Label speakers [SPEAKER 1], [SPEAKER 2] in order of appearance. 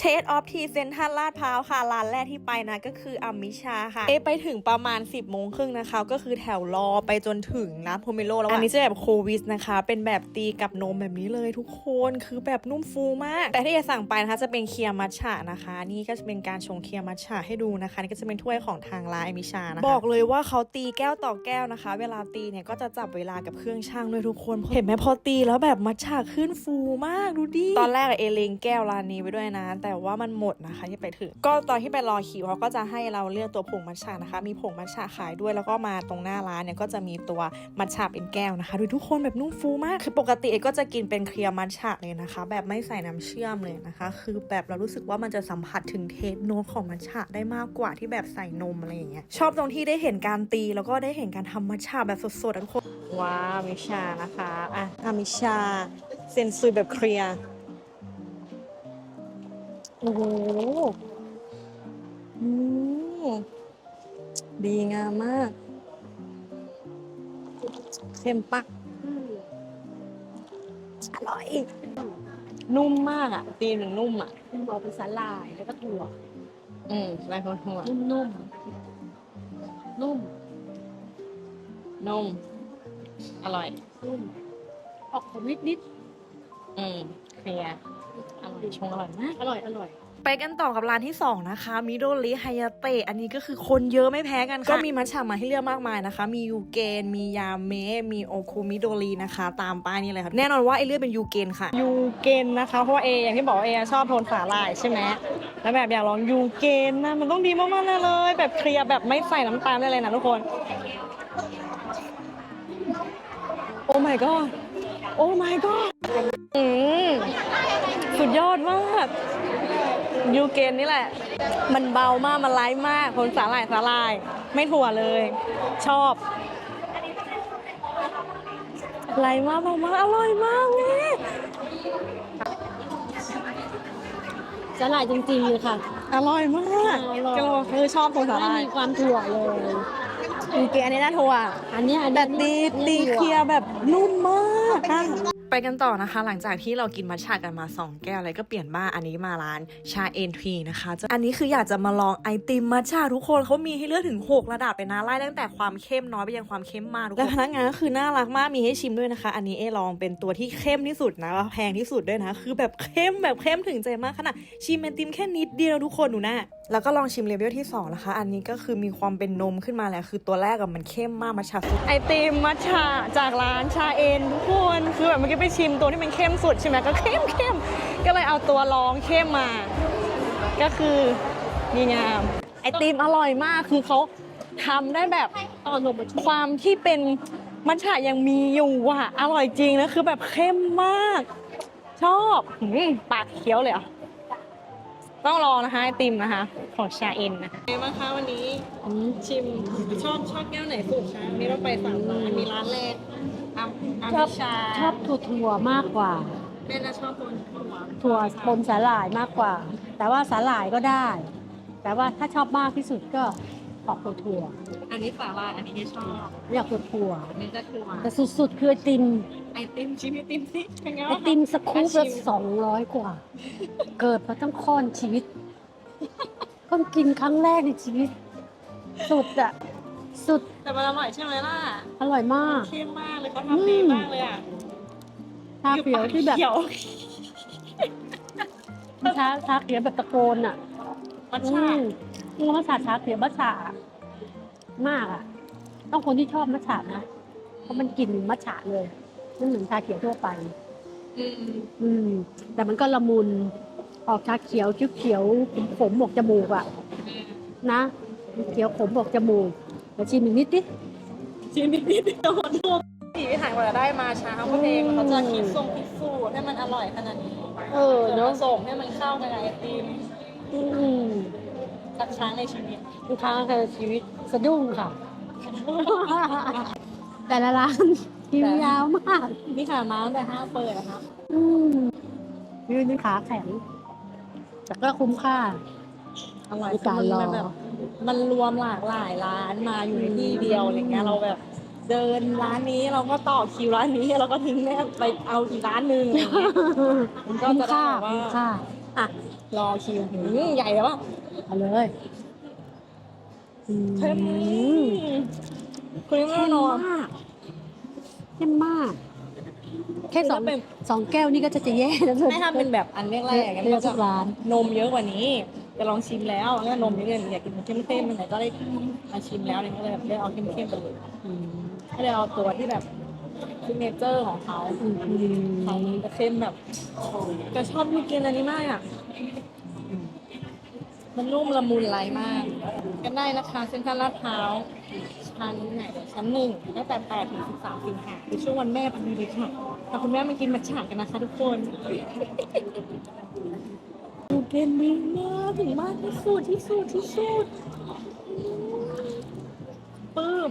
[SPEAKER 1] เทสออฟทีเซนทันลาดพร้าวค่ะ ร้านแรกที่ไปนะก็คืออัมมิชาค่ะ เอะไปถึงประมาณ 10บโมงครึ่งนะคะ ก็คือแถวรอไปจนถึงร้านโพเมโลแล้วอะอันนี้จะแบบโควิสนะคะ เป็นแบบตีกับนมแบบนี้เลยทุกคนคือแบบนุ่มฟูมาก แต่ที่จะสั่งไปนะคะจะเป็นเคียร์มัทฉะนะคะ นี่ก็จะเป็นการชงเคียร์มัทฉะให้ดูนะคะ นี่ก็จะเป็นถ้วยของทางร้านอัมมิชานะคะบอกเลยว่าเขาตีแก้วต่อแก้วนะคะ เวลาตีเนี่ยก็จะจับเวลากับเครื่องช่างด้วยทุกคนเห็นไหมพอตีแล้วแบบมัทฉะขึ้นฟูมากดูดิตอนแรกอะเอเลงแก้วร้านนี้ไว้ด้วยนะแต่ว่ามันหมดนะคะที่ไปถึง ก็ตอนที่ไปรอคิวเขาก็จะให้เราเลือกตัวผงมัทฉะนะคะ มีผงมัทฉะขายด้วยแล้วก็มาตรงหน้าร้านเนี่ยก็จะมีตัวมัทฉะเป็นแก้วนะคะดูทุกคนแบบนุ่มฟูมาก คือปกติเอก็จะกินเป็นเคลียร์มัทฉะเลยนะคะ แบบไม่ใส่น้ำเชื่อมเลยนะคะ คือแบบเรารู้สึกว่ามันจะสัมผัสถึงเทสโนตของมัทฉะได้มากกว่าที่แบบใส่นมอะไรอย่างเงี้ยชอบตรงที่ได้เห็นการตีแล้วก็ได้เห็นการทำมัทฉะแบบสดๆอะทุกคนว้าวมิชานะคะอะอามิชาเซนซุยแบบเคลียร์ โอ้โหอืมดีงามมาก เข้มปัก อร่อย นุ่มมากอะ ตีหนึ่งนุ่มอะ
[SPEAKER 2] คุณบอกเป็นสาหร่ายแล้วก็ถั่ว
[SPEAKER 1] อืมลายคนหัว
[SPEAKER 2] นุ่มๆ นุ่ม
[SPEAKER 1] นุ่ม อร่อย
[SPEAKER 2] นุ่ม ออกขมนิดนิด
[SPEAKER 1] อืมเคลียร์อร่อย ชงอร่อยมาก
[SPEAKER 2] ๆอร่อย อร่อย
[SPEAKER 1] ไปกันต่อกับร้านที่ 2 นะคะมิโดริไฮยาเตะอันนี้ก็คือคนเยอะไม่แพ้กันค่ะก็มีมัทฉะมาให้เลือกมากมายนะคะ มียูเกน มียาเมะมีโอคุมิโดรินะคะ ตามป้ายนี้เลยค่ะแน่นอนว่าไอเลือกเป็นยูเกนค่ะยูเกนนะคะเพราะว่าเออย่างที่บอกว่าเอชอบโทนสาหร่ายใช่ไหมแล้วแบบอยากลองยูเกนนะมันต้องดีมากๆแน่เลย แบบเคลียร์แบบไม่ใส่น้ำตาลได้เลยนะทุกคน โอ้ my god โอ้ my god อืมสุดยอดมากยูเกนนี่แหละ มันเบามาก มันไลท์มากคนสาหร่ายสาหร่าย ไม่ถั่วเลย ชอบไลท์มากเบามากอร่อยมากแม่
[SPEAKER 2] สาหร่ายจริงๆเลยค่ะ
[SPEAKER 1] อร่อยมาก
[SPEAKER 2] อร่อย
[SPEAKER 1] ก็คือชอบคนสาห
[SPEAKER 2] ไม่
[SPEAKER 1] ร่าย
[SPEAKER 2] มีความถั่วเลย
[SPEAKER 1] ยูเกนอันนี้น่าถั่ว
[SPEAKER 2] อันเนี้ยอัน
[SPEAKER 1] แต่
[SPEAKER 2] นี้
[SPEAKER 1] ตีตีเคลียร์แบบนุ่มมากอะ ไปกันต่อนะคะ หลังจากที่เรากินมัทฉะกันมา 2 แก้วอะไรก็เปลี่ยนบ้านอันนี้มาร้านชาเอ็นทีนะคะจะอันนี้คืออยากจะมาลองไอติมมัทฉะทุกคนเขามีให้เลือกถึง 6 ระดับเลยนะไล่ตั้งแต่ความเข้มน้อยไปยังความเข้มมากทุกคนและพนักงานก็คือน่ารักมากมีให้ชิมด้วยนะคะ อันนี้เอลองเป็นตัวที่เข้มที่สุดนะแล้วแพงที่สุดด้วยนะ คือแบบเข้มแบบเข้มถึงใจมากขนาดชิมไอติมแค่นิดเดียวทุกคนดูหน้าแล้วก็ลองชิมเลเวลที่ 2 นะคะ อันนี้ก็คือมีความเป็นนมขึ้นมาแหละคือตัวแรกอะมันเข้มมากมัทฉะสุดไอติมมัทฉะจากร้านชาเอ็นทุกคนคือแบบเมื่อกี้ไปชิมตัวที่มันเข้มสุดใช่ไหมก็เข้มเข้มก็เลยเอาตัวรองเข้มมา ก็คือดีงามไอติมอร่อยมากคือเขาทำได้แบบ
[SPEAKER 2] ตอนนมมาชุบ
[SPEAKER 1] ความที่เป็นมัทฉะยังมีอยู่ว่ะอร่อยจริงนะคือแบบเข้มมาก ชอบหืมปากเคี้ยวเลยอะต้องรอนะคะไอติมนะคะ ของชาเอ็นนะคะไงบ้างคะวันนี้
[SPEAKER 2] อืม
[SPEAKER 1] ชิมชอบชอบแก้วไหนสุดคะมีเราไปสามร้านมีร้านแรก อัมอัม
[SPEAKER 2] ชอบ
[SPEAKER 1] ชา
[SPEAKER 2] ชอบถั่วถั่วๆมากกว่า
[SPEAKER 1] แม่จะชอบคนถั่ว
[SPEAKER 2] ถั่วปนสาหร่ายมากกว่า แต่ว่าสาหร่ายก็ได้ แต่ว่าถ้าชอบมากที่สุดก็ออกถั่วถั่ว
[SPEAKER 1] อันนี้สาลายอันนี้ที่ชอบ
[SPEAKER 2] ๆอยากถั่วถั่ว
[SPEAKER 1] อันนี้จะถั่ว
[SPEAKER 2] ๆแต่สุดๆคือไอติม
[SPEAKER 1] ไอติมชิมไอติมสิเป็นไง
[SPEAKER 2] ไอ
[SPEAKER 1] บ้างคะ
[SPEAKER 2] ติมสกู๊ปละ
[SPEAKER 1] ชิม
[SPEAKER 2] สองร้อยกว่า เกิดมาตั้งค้อนชีวิตเพิ่งกินครั้งแรกในชีวิต สุดอะ สุด
[SPEAKER 1] แต่มันอร่อยใช่ไหมล่ะ
[SPEAKER 2] อร่อยมาก
[SPEAKER 1] เข้มมากเลยเขาทำดีมากเลยอะ
[SPEAKER 2] ชาเขียวที่แบบ
[SPEAKER 1] เขียว
[SPEAKER 2] ชาชาเขียวแบบตะโกนอะ
[SPEAKER 1] มัท
[SPEAKER 2] อื
[SPEAKER 1] ฉะ
[SPEAKER 2] มอืมมัทฉะชาเขียวมัทฉะมากอะต้องคนที่ชอบมัทฉะนะเพราะมันกลิ่นมัทฉะเลยไม่เหมือนชาเขียวทั่วไป
[SPEAKER 1] อืม
[SPEAKER 2] อืมแต่มันก็ละมุนออกชาเขียวเขียวๆขมๆหมกจมูกอะนะเขียวขมบอกจมูก เดี๋ยวชิมอีกนิดดิ
[SPEAKER 1] ชิมนิดนิดโดนทุกสีที่ถ่ายกว่าจะได้มาช้าเขาเอง
[SPEAKER 2] อืม
[SPEAKER 1] เขาจะคิดทรงคิดสูตรให้มันอร่อยขนาดนี้
[SPEAKER 2] เออ
[SPEAKER 1] ส่วน
[SPEAKER 2] เนาะ
[SPEAKER 1] ผสมให้มันเข้ากันกับไอติม
[SPEAKER 2] อืม
[SPEAKER 1] สักครั้งในชีวิต
[SPEAKER 2] ลูกค้าในชีวิตสะดุ้งค่ะ แต่ละร้านคิวยาวมาก
[SPEAKER 1] นี่ค่ะมาตั้งแต่ห้างเปิดนะคะ
[SPEAKER 2] อืมยืนขาแข็งแต่ก็คุ้มค่า
[SPEAKER 1] อร่อย
[SPEAKER 2] ในการรอ
[SPEAKER 1] มันแบบมันรวมหลากหลายร้านมาอยู่ในที่เดียวอะไรเงี้ยเราแบบเดินร้านนี้เราก็ต่อคิวร้านนี้เราก็ทิ้งแม่ไปเอาอีกร้านหนึ่งอะไรเงี้ยมันก็
[SPEAKER 2] คุ้ม
[SPEAKER 1] จะได้
[SPEAKER 2] ค่า
[SPEAKER 1] แบบว่า
[SPEAKER 2] คุ้มค่า
[SPEAKER 1] อะรอคิวหืมใหญ่แล้วอะ
[SPEAKER 2] เอาเลยอืม
[SPEAKER 1] เข้มคุณยังไม่
[SPEAKER 2] เข้ม
[SPEAKER 1] นอน
[SPEAKER 2] มากเข้มมาก แค่สอง
[SPEAKER 1] ถ้าเป็น
[SPEAKER 2] สองแก้วนี่ก็จะจะแย่แล้ว
[SPEAKER 1] ไม่ทำเป็นแบบอันแรกๆอย่าง
[SPEAKER 2] เรีย
[SPEAKER 1] เงี้
[SPEAKER 2] ก
[SPEAKER 1] ย
[SPEAKER 2] ทุกร้าน
[SPEAKER 1] นมเยอะกว่านี้ จะลองชิมแล้วแล้วนมเยอะๆอยากกินเข้มๆมันไหนก็ได้มาชิมแล้วเนี่ยก็เลยแบบได้เอาเข้มๆไปเลย
[SPEAKER 2] อืม
[SPEAKER 1] ก็เลยเอาตัวที่แบบซิกเนเจอร์ของเขา
[SPEAKER 2] อืมอืม
[SPEAKER 1] เขาจะเข้มแบบจะชอบที่กินอันนี้มากอะมันนุ่มละมุนไหลมาก กันได้นะคะเซ็นทรัลลาดพร้าวชั้นไหนชั้นหนึ่งตั้งแต่แปดถึงสิบสามสิงหาคือช่วงวันแม่พอดีเลยค่ะพาคุณแม่มากินมัทฉะกันนะคะทุกคน ดูเป็นดีมากถึงมากที่สุดที่สุดที่สุดปื้ม